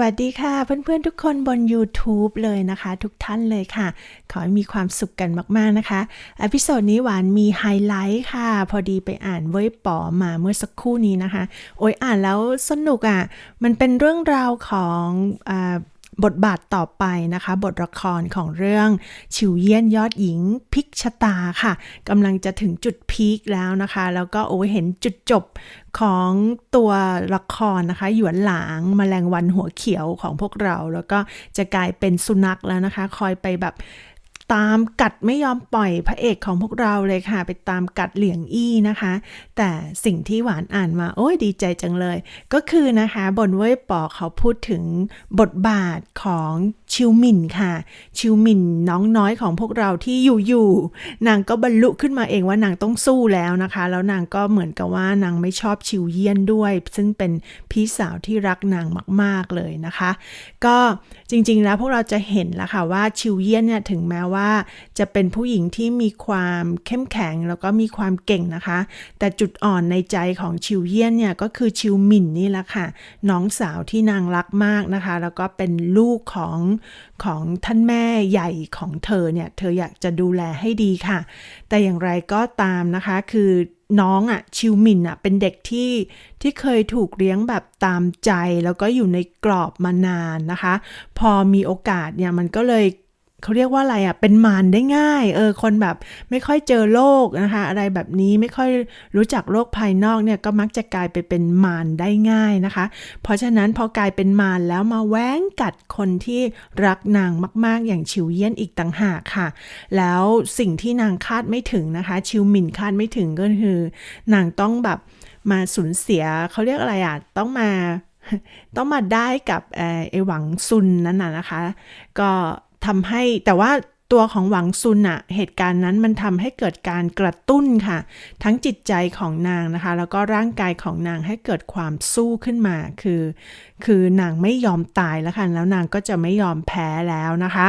วัสดีค่ะ เพื่อนๆทุกคนบน YouTube เลยนะคะ ทุกท่านเลยค่ะ ขอให้มีความสุขกันมากๆนะคะอพิโซดนี้หวานมีไฮไลท์ค่ะ พอดีไปอ่านเว้ยป๋อมาเมื่อสักครู่นี้นะคะ โอ้ยอ่านแล้วสนุกอะ่ะ มันเป็นเรื่องราวของอา บทบาทต่อไปนะคะ บทละครของเรื่องชิวเยี่ยนยอดหญิงพิกชะตาค่ะกำลังจะถึงจุดพีคแล้วนะคะ แล้วก็โอ้เห็นจุดจบของตัวละครนะคะ หยวนหลางมแมลงวันหัวเขียวของพวกเรา แล้วก็จะกลายเป็นสุนัขแล้วนะคะ คอยไปแบบ ตามกัดไม่ยอมปล่อยพระเอกของพวกเราเลยค่ะ ไปตามกัดเหลียงอี้นะคะ แต่สิ่งที่หวานอ่านมา โอ้ยดีใจจังเลย ก็คือนะคะ บนเว่ยปอเขาพูดถึงบทบาทของชิวหมินค่ะ ชิวหมินน้องน้อยของพวกเราที่อยู่ๆนางก็บรรลุขึ้นมาเองว่านางต้องสู้แล้วนะคะ แล้วนางก็เหมือนกับว่านางไม่ชอบชิวเยี่ยนด้วย ซึ่งเป็นพี่สาวที่รักนางมาก ๆเลยนะคะ ก็จริงๆแล้วพวกเราจะเห็นแล้วค่ะว่าชิวเยี่ยนเนี่ยถึงแม้ว่าจะเป็นผู้หญิงที่มีความเข้มแข็งแล้วก็มีความเก่งนะคะ แต่จุดอ่อนในใจของชิวเยี่ยนเนี่ยก็คือชิวหมินนี่แหละค่ะ น้องสาวที่นางรักมากนะคะ แล้วก็เป็นลูกของของท่านแม่ใหญ่ของเธอเนี่ย เธออยากจะดูแลให้ดีค่ะ แต่อย่างไรก็ตามนะคะคือน้องอะ่ะชิวมินอะ่ะเป็นเด็กที่ที่เคยถูกเลี้ยงแบบตามใจ แล้วก็อยู่ในกรอบมานานนะคะ พอมีโอกาสเนี่ยมันก็เลย เขาเรียกว่าอะไรอะ่ะเป็นมารได้ง่ายเออคนแบบไม่ค่อยเจอโลกนะคะอะไรแบบนี้ไม่ค่อยรู้จักโลกภายนอกเนี่ยก็มักจะกลายไปเป็นมารได้ง่ายนะคะ เพราะฉะนั้นพอกลายเป็นมารแล้วมาแว้งกัดคนที่รักนางมากๆ อย่างชิวเยี่ยนอีกต่างหากค่ะ แล้วสิ่งที่นางคาดไม่ถึงนะคะ ชิวหมินคาดไม่ถึงก็คือนางต้องแบบมาสูญเสียเขาเรียกอะไรอะต้องมาต้องมาได้กับไอหวังซุนนั่นน่ะนะคะ ก็ ทำให้แต่ว่าตัวของหวังซุนอะเหตุการณ์นั้นมันทำให้เกิดการกระตุ้นค่ะ ทั้งจิตใจของนางนะคะ แล้วก็ร่างกายของนางให้เกิดความสู้ขึ้นมาคือ คือนางไม่ยอมตายแล้วค่ะแล้วนางก็จะไม่ยอมแพ้แล้วนะคะ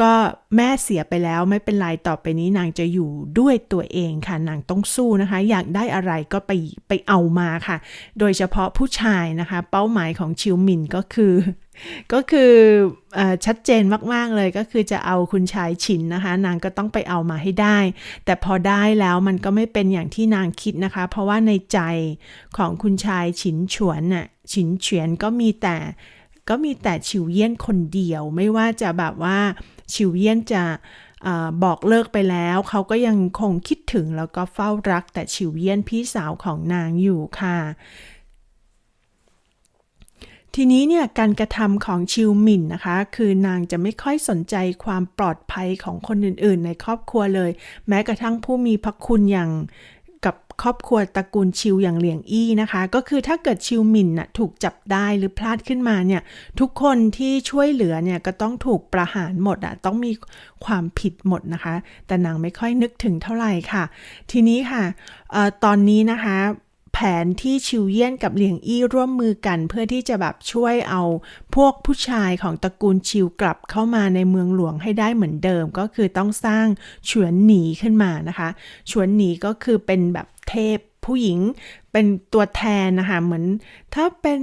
ก็แม่เสียไปแล้วไม่เป็นไรต่อไปนี้นางจะอยู่ด้วยตัวเองค่ะนางต้องสู้นะคะ อยากได้อะไรก็ไปไปเอามาค่ะ โดยเฉพาะผู้ชายนะคะ เป้าหมายของชิวหมินก็คือ ก็คืออชัดเจนมากๆเลยก็คือจะเอาคุณชายฉินนะคะ นางก็ต้องไปเอามาให้ได้ แต่พอได้แล้วมันก็ไม่เป็นอย่างที่นางคิดนะคะ เพราะว่าในใจของคุณชายฉินฉวนน่ะฉินเฉียนก็มีแต่ ก็มีแต่ชิวเยี่ยนคนเดียว ไม่ว่าจะแบบว่าชิวเยี่ยนจะบอกเลิกไปแล้ว เขาก็ยังคงคิดถึงแล้วก็เฝ้ารักแต่ชิวเยี่ยนพี่สาวของนางอยู่ค่ะทีนี้เนี่ยการกระทำของชิวหมินนะคะ คือนางจะไม่ค่อยสนใจความปลอดภัยของคนอื่นๆ ในครอบครัวเลย แม้กระทั่งผู้มีพระคุณอย่าง ครอบครัวตระกูลชิวอย่างเหลียงอี้นะคะ ก็คือถ้าเกิดชิวหมินน่ะถูกจับได้หรือพลาดขึ้นมาเนี่ยทุกคนที่ช่วยเหลือเนี่ยก็ต้องถูกประหารหมดอะต้องมีความผิดหมดนะคะ แต่นางไม่ค่อยนึกถึงเท่าไหร่ค่ะ ทีนี้ค่ะออตอนนี้นะคะ แผนที่ชิวเยี่ยนกับเหลียงอี้ร่วมมือกัน เพื่อที่จะแบบช่วยเอาพวกผู้ชายของตระกูลชิวกลับเข้ามาในเมืองหลวงให้ได้เหมือนเดิม ก็คือต้องสร้างฉวนหนีขึ้นมานะคะฉวนหนีก็คือเป็นแบบเทพผู้หญิงเป็นตัวแทนนะคะเหมือนถ้าเป็น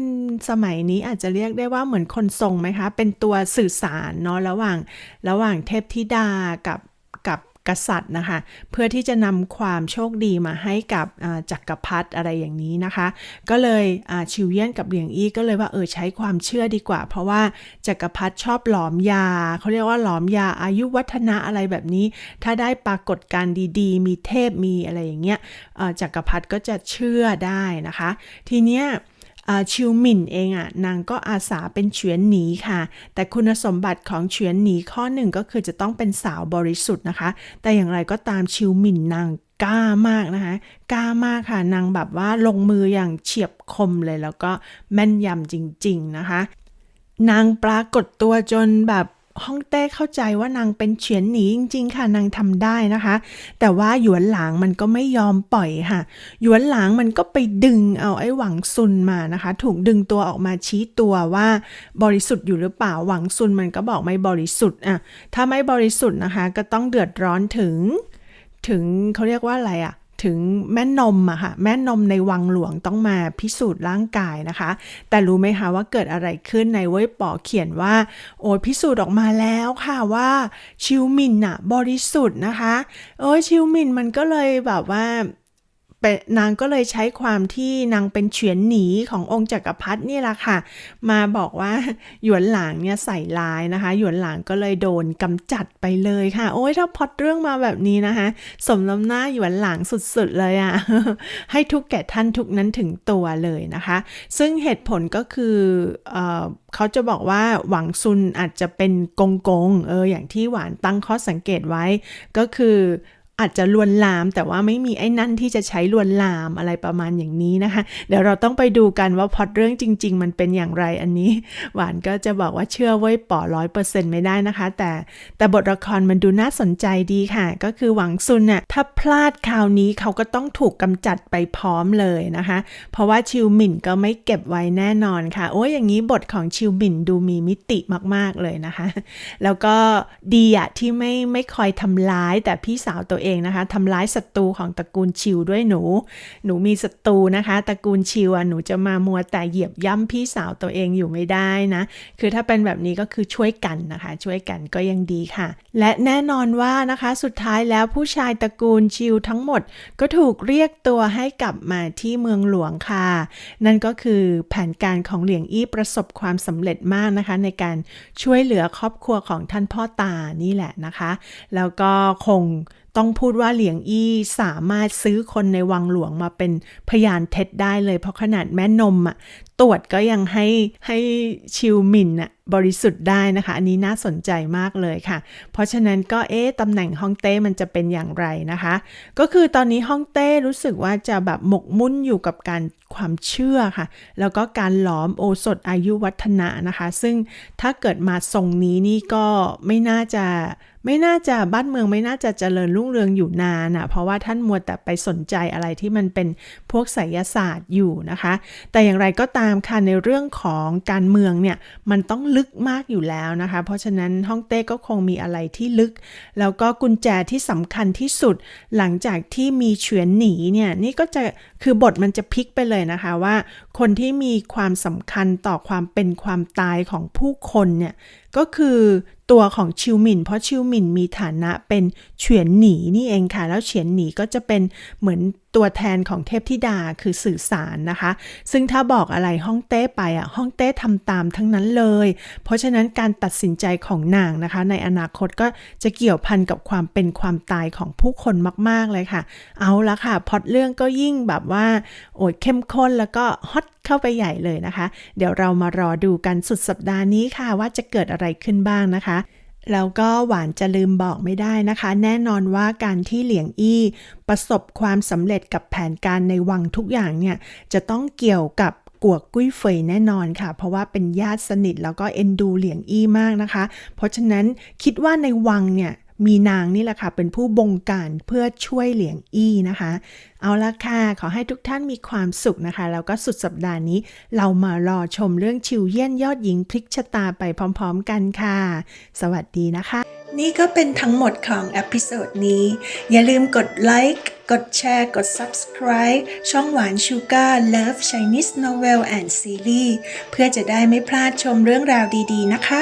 สมัยนี้อาจจะเรียกได้ว่าเหมือนคนทรงไหมคะ เป็นตัวสื่อสารเนาะระหว่างระหว่างเทพธิดากับ กษัตริย์นะคะ เพื่อที่จะนำความโชคดีมาให้กับจักรพรรดิอะไรอย่างนี้นะคะ ก็เลยชิวเยี่ยนกับเหลียงอี้ก็เลยว่าเออใช้ความเชื่อดีกว่า เพราะว่าจักรพรรดิชอบหลอมยาเขาเรียกว่าหลอมยาอายุวัฒนะอะไรแบบนี้ ถ้าได้ปรากฏการดีๆ มีเทพมีอะไรอย่างเงี้ยจักรพรรดิก็จะเชื่อได้นะคะ ทีเนี้ย ชิวหมินเองอะ่ะนางก็อาสาเป็นเฉียนหนีค่ะ แต่คุณสมบัติของเฉียนหนีข้อหนึ่งก็คือจะต้องเป็นสาวบริสุทธิ์นะคะ แต่อย่างไรก็ตามชิวหมินนางกล้ามากนะคะกล้ามากค่ะนางแบบว่าลงมืออย่างเฉียบคมเลยแล้วก็แม่นยำจริง ๆนะคะ นางปรากฏตัวจนแบบ ฮ่องเต้เข้าใจว่านางเป็นเฉียนหนีจริง ๆ ค่ะนางทำได้นะคะ แต่ว่าหยวนหลางมันก็ไม่ยอมปล่อยค่ะ หยวนหลางมันก็ไปดึงเอาไอ้หวังซุนมานะคะ ถูกดึงตัวออกมาชี้ตัวว่าบริสุทธิ์อยู่หรือเปล่าหวังซุนมันก็บอกไม่บริสุทธิ์อะถ้าไม่บริสุทธิ์นะคะ ก็ต้องเดือดร้อนถึง ถึงเขาเรียกว่าอะไรอะ ถึงแม่นมอะค่ะแม่นมในวังหลวงต้องมาพิสูจน์ร่างกายนะคะ แต่รู้ไหมคะว่าเกิดอะไรขึ้นในเว็บปอเขียนว่า โอ้ยพิสูจน์ออกมาแล้วค่ะว่าชิวมินอะบริสุทธิ์นะคะ เอ้ยชิวมินมันก็เลยแบบว่า เป็นนางก็เลยใช้ความที่นางเป็นเฉียนหนีขององค์จักรพรรดินี่แหละค่ะ มาบอกว่าหยวนหลางเนี่ยใส่ร้ายนะคะ หยวนหลางก็เลยโดนกำจัดไปเลยค่ะ โอ้ยถ้าพอดเรื่องมาแบบนี้นะคะ สมน้ำหน้าหยวนหลางสุดๆเลยอะ่ะ ให้ทุกแก่ท่านทุกนั้นถึงตัวเลยนะคะ ซึ่งเหตุผลก็คือเออเขาจะบอกว่าหวังซุนอาจจะเป็นกงกงเอออย่างที่หวานตั้งข้อสังเกตไว้ก็คือ อาจจะลวนลาม แต่ว่าไม่มีไอ้นั่นที่จะใช้ลวนลามอะไรประมาณอย่างนี้นะคะ เดี๋ยวเราต้องไปดูกันว่าพอดเรื่องจริง ๆ มันเป็นอย่างไรอันนี้ หวานก็จะบอกว่าเชื่อไว้ป่อร้อยเปอร์เซ็นต์ไม่ได้นะคะ แต่แต่บทละครมันดูน่าสนใจดีค่ะ ก็คือหวังซุนน่ะถ้าพลาดคราวนี้เขาก็ต้องถูกกำจัดไปพร้อมเลยนะคะ เพราะว่าชิวหมินก็ไม่เก็บไว้แน่นอนค่ะ โอ้ยอย่างนี้บทของชิวหมินดูมีมิติมากๆเลยนะคะ แล้วก็ดีอะที่ไม่ไม่คอยทำร้ายแต่พี่สาวตัวเองนะคะทำร้ายศัตรูของตระกูลชิวด้วยหนู หนูมีศัตรูนะคะ ตระกูลชิวอะหนูจะมามัวแต่เหยียบย่ำพี่สาวตัวเองอยู่ไม่ได้นะ คือถ้าเป็นแบบนี้ก็คือช่วยกันนะคะ ช่วยกันก็ยังดีค่ะ และแน่นอนว่านะคะสุดท้ายแล้วผู้ชายตระกูลชิวทั้งหมด ก็ถูกเรียกตัวให้กลับมาที่เมืองหลวงค่ะ นั่นก็คือแผนการของเหลียงอี้ประสบความสำเร็จมากนะคะ ในการช่วยเหลือครอบครัวของท่านพ่อตานี่แหละนะคะ แล้วก็คง ต้องพูดว่าเหลียงอี้สามารถซื้อคนในวังหลวงมาเป็นพยานเท็จได้เลย เพราะขนาดแม่นมอะ ตรวจก็ยังให้ให้ชิวหมินอะบริสุทธิ์ได้นะคะ อันนี้น่าสนใจมากเลยค่ะ เพราะฉะนั้นก็เอ๊ะตำแหน่งฮ่องเต้มันจะเป็นอย่างไรนะคะ ก็คือตอนนี้ฮ่องเต้รู้สึกว่าจะแบบหมกมุ่นอยู่กับการความเชื่อค่ะ แล้วก็การหลอมโอสถอายุวัฒนะนะคะ ซึ่งถ้าเกิดมาทรงนี้นี่ก็ไม่น่าจะไม่น่าจะบ้านเมืองไม่น่าจะเจริญรุ่งเรืองอยู่นานอะเพราะว่าท่านมัวแต่ไปสนใจอะไรที่มันเป็นพวกไสยศาสตร์อยู่นะคะ แต่อย่างไรก็ตามค่ะในเรื่องของการเมืองเนี่ยมันต้องลึกมากอยู่แล้วนะคะ เพราะฉะนั้นฮ่องเต้ก็คงมีอะไรที่ลึก แล้วก็กุญแจที่สำคัญที่สุด หลังจากที่มีเฉวียนหนีเนี่ยนี่ก็จะคือบทมันจะพลิกไปเลยนะคะว่า คนที่มีความสำคัญต่อความเป็นความตายของผู้คนเนี่ย ก็คือตัวของชิวหมิน เพราะชิวหมินมีฐานะเป็นเฉียนหนีนี่เองค่ะ แล้วเฉียนหนีก็จะเป็นเหมือนตัวแทนของเทพธิดาคือสื่อสารนะคะ ซึ่งถ้าบอกอะไรฮ่องเต้ไปอะฮ่องเต้ทำตามทั้งนั้นเลย เพราะฉะนั้นการตัดสินใจของนางนะคะ ในอนาคตก็จะเกี่ยวพันกับความเป็นความตายของผู้คนมาก ๆเลยค่ะ เอาละค่ะพอดเรื่องก็ยิ่งแบบว่าโอ้ยเข้มข้นแล้วก็ฮอตเข้าไปใหญ่เลยนะคะ เดี๋ยวเรามารอดูกันสุดสัปดาห์นี้ค่ะว่าจะเกิดอะไรขึ้นบ้างนะคะแล้วก็หวานจะลืมบอกไม่ได้นะคะ แน่นอนว่าการที่เหลียงอี้ประสบความสำเร็จกับแผนการในวังทุกอย่างเนี่ย จะต้องเกี่ยวกับกัวกุ้ยเฟยแน่นอนค่ะ เพราะว่าเป็นญาติสนิทแล้วก็เอ็นดูเหลียงอี้มากนะคะ เพราะฉะนั้นคิดว่าในวังเนี่ย มีนางนี่แหละค่ะ เป็นผู้บงการเพื่อช่วยเหลียงอี้นะคะ เอาละค่ะ ขอให้ทุกท่านมีความสุขนะคะ แล้วก็สุดสัปดาห์นี้ เรามารอชมเรื่องชิวเยี่ยนยอดหญิงพลิกชะตาไปพร้อมๆกันค่ะ สวัสดีนะคะ นี่ก็เป็นทั้งหมดของเอพิโซดนี้ อย่าลืมกดไลค์กดแชร์ กด subscribe ช่องหวานชูการ์ Love Chinese Novel and Series เพื่อจะได้ไม่พลาดชมเรื่องราวดีๆนะคะ